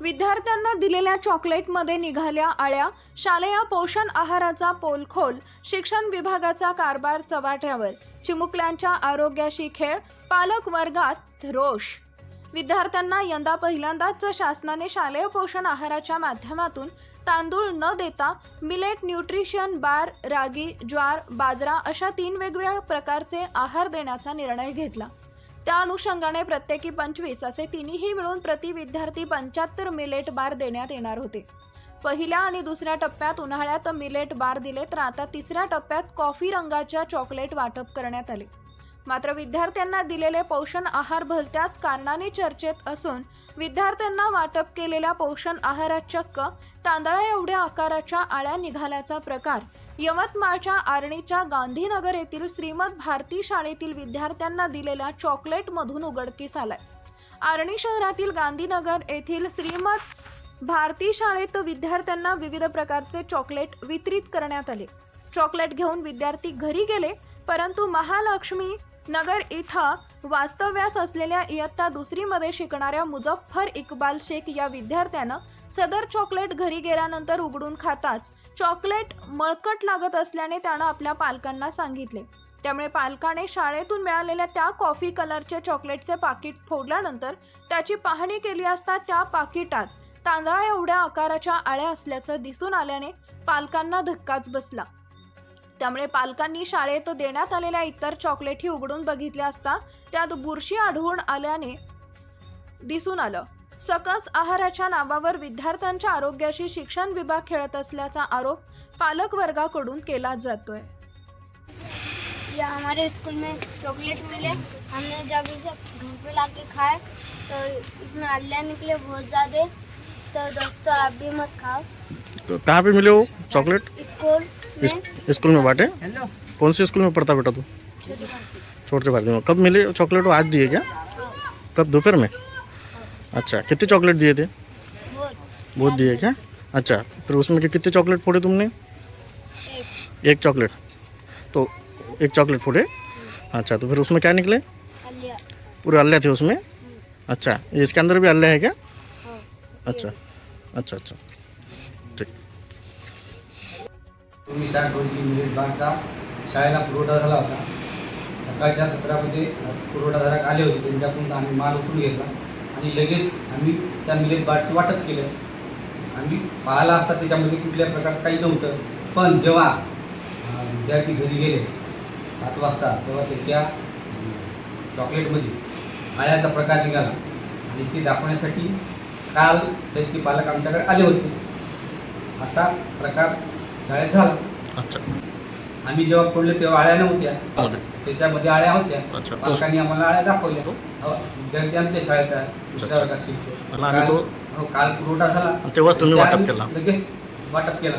विद्यार्थ्यांना दिलेल्या चॉकलेटमध्ये निघाल्या आळ्या शालेय पोषण आहाराचा पोलखोल शिक्षण विभागाचा कारभार चव्हाट्यावर चिमुकल्यांच्या आरोग्याशी खेळ पालक वर्गात रोष. विद्यार्थ्यांना यंदा पहिल्यांदाच शासनाने शालेय पोषण आहाराच्या माध्यमातून तांदूळ न देता मिलेट न्यूट्रिशन बार रागी ज्वार बाजरा अशा तीन वेगवेगळ्या प्रकारचे आहार देण्याचा निर्णय घेतला. त्या अनुषंगाने प्रत्येकी पंचवीस असे तिन्ही मिळून प्रति विद्यार्थी पंच्याहत्तर मिलेट बार देण्यात येणार होते. पहिल्या आणि दुसऱ्या टप्प्यात उन्हाळ्यात मिलेट बार दिले तर आता तिसऱ्या टप्प्यात कॉफी रंगाच्या चॉकलेट वाटप करण्यात आले. मात्र विद्यार्थ्यांना दिलेले पोषण आहार भलत्याच कारणाने चर्चेत असून विद्यार्थ्यांना वाटप केलेल्या पोषण आहारात चक्क तांदळा एवढ्या आकाराच्या आळ्या निघाल्याचा प्रकार. यवतमाळच्या आर्णीच्या गांधीनगर येथील श्रीमद भारती शाळेतील विद्यार्थ्यांना दिलेल्या चॉकलेटमधून उघडकीस आलाय. आर्णी शहरातील गांधीनगर येथील श्रीमद भारती शाळेत विद्यार्थ्यांना विविध प्रकारचे चॉकलेट वितरित करण्यात आले. चॉकलेट घेऊन विद्यार्थी घरी गेले परंतु महालक्ष्मी नगर इथं वास्तव्यास असलेल्या इयत्ता दुसरीमध्ये शिकणाऱ्या मुझफ्फर इक्बाल शेख या विद्यार्थ्यानं सदर चॉकलेट घरी गेल्यानंतर उघडून खाताच चॉकलेट मळकट लागत असल्याने त्यानं आपल्या पालकांना सांगितले. त्यामुळे पालकाने शाळेतून मिळालेल्या त्या कॉफी कलरचे चॉकलेटचे पाकिट फोडल्यानंतर त्याची पाहणी केली असता त्या पाकिटात तांदळा एवढ्या आकाराच्या आळ्या असल्याचं दिसून आल्याने पालकांना धक्काच बसला. त्यामुळे पालकांनी शाळेत देण्यात आलेल्या इतर चॉकलेटही उघडून बघितल्या असता त्यात बुरशी आढळून आल्याने दिसून आलं. सकस आहाराच्या नावावर विद्यार्थ्यांच्या आरोग्याशी शिक्षण विभाग खेळत असल्याचा आरोप पालक वर्गाकडून केला जातोय. या हमारे स्कूल में चॉकलेट मिले. हमने जब इसे घर पे लाके खाए तो इसमें अल्लियाँ निकले बहुत ज़्यादा. तो दोस्तों आप भी मत खाओ. तो कहाँ पे मिले वो? चॉकलेट स्कूल स्कूल में बांटे? कौन से स्कूल में पढ़ता बेटा तू? छोटे भारती में। कब मिले चॉकलेट वो आज दिए क्या? कब? दोपहर में? अच्छा कितने चॉकलेट दिए थे? बहुत दिए क्या? अच्छा फिर उसमें के कितने चॉकलेट फोड़े तुमने? एक एक चॉकलेट। तो एक चॉकलेट फोड़े? अच्छा तो फिर उसमें क्या निकले? पूरे अल्ले थे उसमें? अच्छा इसके अंदर भी अल्ले है क्या? हाँ। अच्छा अच्छा अच्छा। चोवीस आठ दोनशे मिनिट बारचा शाळेला पुरवठा झाला होता. सकाळच्या सत्रामध्ये पुरवठाधारक आले होते. त्यांच्याकडून आम्ही माल उचलून घेतला. आणि लगेच आम्ही त्या मिलेट बारचं वाटप केलं. आम्ही पाहिला असता त्याच्यामध्ये कुठल्या प्रकारचं काही नव्हतं. पण जेव्हा विद्यार्थी घरी गेले पाच वाजता तेव्हा त्याच्या चॉकलेटमध्ये आळ्याचा प्रकार निघाला. आणि ते दाखवण्यासाठी काल त्यांचे पालक आमच्याकडे आले होते. असा प्रकार शाळेत झाला. अच्छा. आम्ही जेव्हा फोडले तेव्हा आळ्या नव्हत्या. मध्ये. त्याच्यामध्ये आळ्या होत्या. अच्छा. तो पालकांनी आम्हाला आळ्या दाखवल्या. हो, विद्यार्थी आमच्या शाळेचा आहे, दुसऱ्या अच्छा. वर्गात शिकतो मला आम्ही तो काल- हो, काल पुरवठा झाला. आणि तेव्हाच तुम्ही वाटप केला. लगेच वाटप केला.